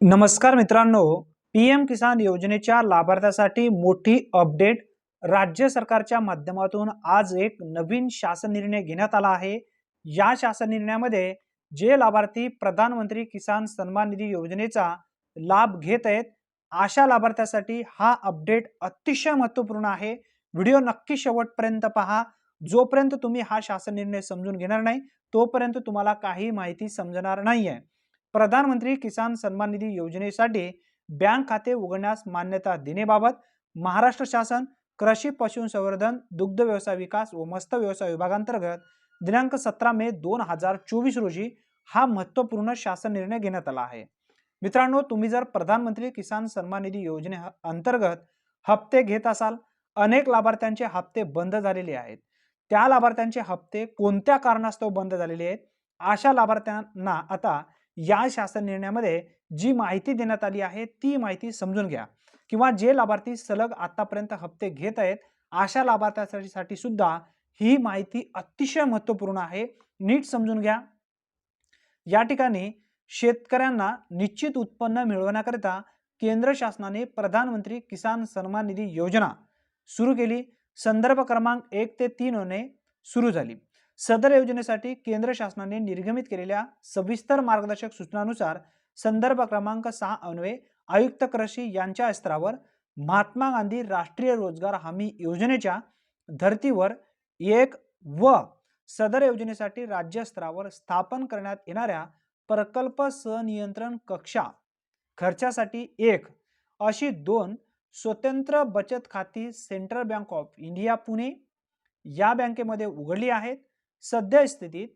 नमस्कार मित्रांनो P M किसान योजनेच्या लाभार्थ्यासाठी मोठी अपडेट राज्य सरकारच्या माध्यमातून आज एक नवीन शासन निर्णय घेण्यात आला आहे. या शासन निर्णयामध्ये जे लाभार्थी प्रधानमंत्री किसान सन्मान निधी योजनेचा लाभ घेत आहेत अशा लाभार्थ्यासाठी हा अपडेट अतिशय महत्त्वपूर्ण आहे. व्हिडिओ नक्की शेवटपर्यंत पहा. जोपर्यंत तुम्ही हा शासन निर्णय समजून घेणार नाही तोपर्यंत तुम्हाला काही माहिती समजणार नाही आहे प्रधानमंत्री किसान सन्मान निधी योजनेसाठी बँक खाते उघडण्यास मान्यता देण्याबाबत महाराष्ट्र शासन कृषी पशुसंवर्धन दुग्ध व्यवसाय विकास व मत्स्य व्यवसाय विभागांतर्गत दिनांक सतरा मे दोन हजार चोवीस रोजी हा महत्त्वपूर्ण शासन निर्णय घेण्यात आला आहे. मित्रांनो तुम्ही जर प्रधानमंत्री किसान सन्मान निधी योजने अंतर्गत हप्ते घेत असाल अनेक लाभार्थ्यांचे हप्ते बंद झालेले आहेत. त्या लाभार्थ्यांचे हप्ते कोणत्या कारणास्तव बंद झालेले आहेत? अशा लाभार्थ्यांना आता या शासन निर्णयामध्ये जी माहिती देण्यात आली आहे ती माहिती समजून घ्या. किंवा जे लाभार्थी सलग आतापर्यंत हप्ते घेत आहेत अशा लाभार्थ्यासाठी सुद्धा ही माहिती अतिशय महत्त्वपूर्ण आहे. नीट समजून घ्या. या ठिकाणी शेतकऱ्यांना निश्चित उत्पन्न मिळवण्याकरिता केंद्र शासनाने प्रधानमंत्री किसान सन्मान निधी योजना सुरू केली. संदर्भ क्रमांक एक ते तीनने सुरू झाली. सदर योजनेसाठी केंद्र शासनाने निर्गमित केलेल्या सविस्तर मार्गदर्शक सूचनानुसार संदर्भ क्रमांक सहा अन्वये आयुक्त कृषी यांच्या स्तरावर महात्मा गांधी राष्ट्रीय रोजगार हमी योजनेच्या धर्तीवर एक व सदर योजनेसाठी राज्य स्तरावर स्थापन करण्यात येणाऱ्या प्रकल्प सनियंत्रण कक्षा खर्चासाठी एक अशी दोन स्वतंत्र बचत खाती Central Bank of India Pune या बँकेमध्ये उघडली आहेत. सध्या स्थितीत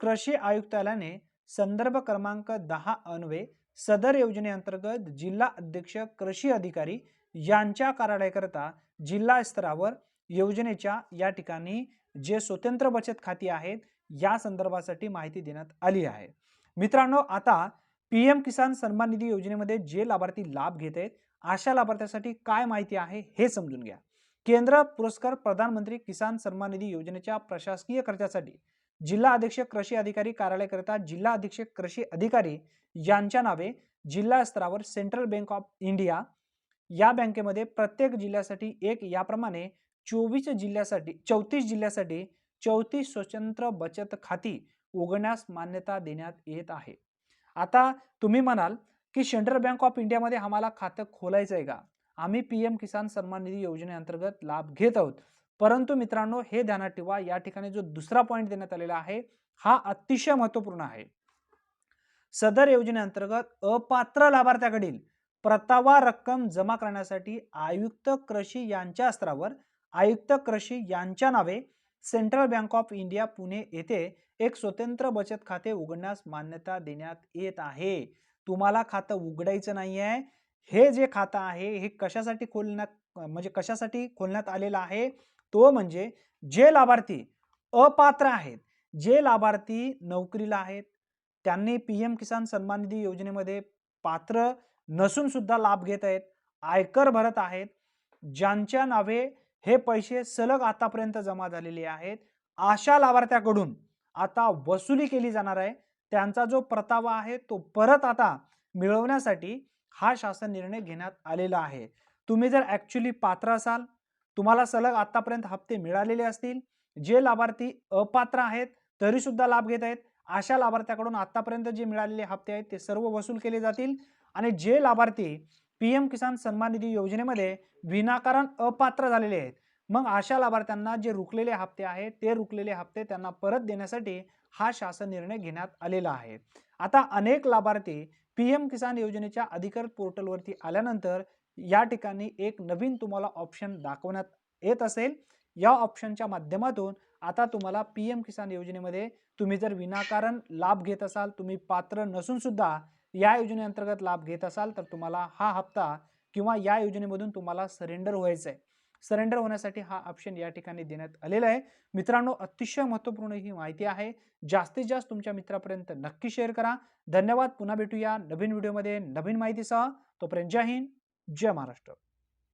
कृषी आयुक्तालयाने संदर्भ क्रमांक दहा अन्वे सदर योजनेअंतर्गत जिल्हा अध्यक्ष कृषी अधिकारी यांच्या कार्यालयाकरता जिल्हा स्तरावर योजनेच्या या ठिकाणी जे स्वतंत्र बचत खाती आहेत या संदर्भासाठी माहिती देण्यात आली आहे. मित्रांनो आता पी एम किसान सन्मान निधी योजनेमध्ये जे लाभार्थी लाभ घेत आहेत अशा लाभार्थ्यासाठी काय माहिती आहे हे समजून घ्या. केंद्र पुरस्कार प्रधानमंत्री किसान सन्मान निधी योजनेच्या प्रशासकीय खर्चासाठी जिल्हा अधीक्षक कृषी अधिकारी कार्यालयाकरिता जिल्हा अधीक्षक कृषी अधिकारी यांच्या नावे जिल्हा स्तरावर सेंट्रल बँक ऑफ इंडिया या बँकेमध्ये प्रत्येक जिल्ह्यासाठी एक याप्रमाणे चोवीस जिल्ह्यासाठी चौतीस जिल्ह्यासाठी चौतीस स्वतंत्र बचत खाती उघडण्यास मान्यता देण्यात येत आहे. आता तुम्ही म्हणाल की सेंट्रल बँक ऑफ इंडियामध्ये आम्हाला खातं खोलायचं आहे का? आम्ही पी एम किसान सन्मान निधी योजनेअंतर्गत लाभ घेत आहोत. परंतु मित्रांनो हे ध्यानात ठेवा या ठिकाणी जो दुसरा पॉईंट देण्यात आलेला आहे हा अतिशय महत्त्वपूर्ण आहे. सदर योजनेअंतर्गत अपात्र लाभार्थ्याकडील परतावा रक्कम जमा करण्यासाठी आयुक्त कृषी यांच्या स्तरावर आयुक्त कृषी यांच्या नावे Central Bank of India Pune येथे एक स्वतंत्र बचत खाते उघडण्यास मान्यता देण्यात येत आहे. तुम्हाला खातं उघडायचं नाही आहे हे जे खातं आहे हे कशासाठी खोलण्यात म्हणजे कशासाठी खोलण्यात आलेलं आहे तो म्हणजे जे लाभार्थी अपात्र आहेत जे लाभार्थी नोकरीला आहेत त्यांनी पी एम किसान सन्मान निधी योजनेमध्ये पात्र नसून सुद्धा लाभ घेत आहेत आयकर भरत आहेत ज्यांच्या नावे हे पैसे सलग आतापर्यंत जमा झालेले आहेत अशा लाभार्थ्याकडून आता वसुली केली जाणार आहे त्यांचा जो परतावा आहे तो परत आता मिळवण्यासाठी हा शासन निर्णय घेण्यात आलेला आहे. तुम्ही जर ॲक्च्युली पात्र असाल तुम्हाला सलग आतापर्यंत हप्ते मिळालेले असतील जे लाभार्थी अपात्र आहेत तरी सुद्धा लाभ घेत आहेत. अशा लाभार्थ्याकडून आतापर्यंत जे मिळालेले हप्ते आहेत ते सर्व वसूल केले जातील. आणि जे लाभार्थी पी एम किसान सन्मान निधी योजनेमध्ये विनाकारण अपात्र झालेले आहेत मग अशा लाभार्थ्यांना जे रुकलेले हप्ते आहेत ते रुकलेले हप्ते त्यांना परत देण्यासाठी हा शासन निर्णय घेण्यात आलेला आहे. आता अनेक लाभार्थी पी एम किसान योजनेच्या अधिकृत पोर्टलवरती आल्यानंतर या ठिकाणी एक नवीन तुम्हाला ऑप्शन दाखवण्यात येत असेल. या ऑप्शनच्या माध्यमातून आता तुम्हाला पी एम किसान योजनेमध्ये तुम्ही जर विनाकारण लाभ घेत असाल तुम्ही पात्र नसून सुद्धा या योजनेअंतर्गत लाभ घेत असाल तर तुम्हाला हा हप्ता किंवा या योजनेमधून तुम्हाला सरेंडर व्हायचं आहे सरेंडर होण्यासाठी हा ऑप्शन या ठिकाणी देण्यात आलेला आहे. मित्रांनो अतिशय महत्त्वपूर्ण ही माहिती आहे. जास्तीत जास्त तुमच्या मित्रापर्यंत नक्की शेअर करा. धन्यवाद. पुन्हा भेटूया नवीन व्हिडिओमध्ये नवीन माहितीसह. तोपर्यंत जय हिंद. जय महाराष्ट्र.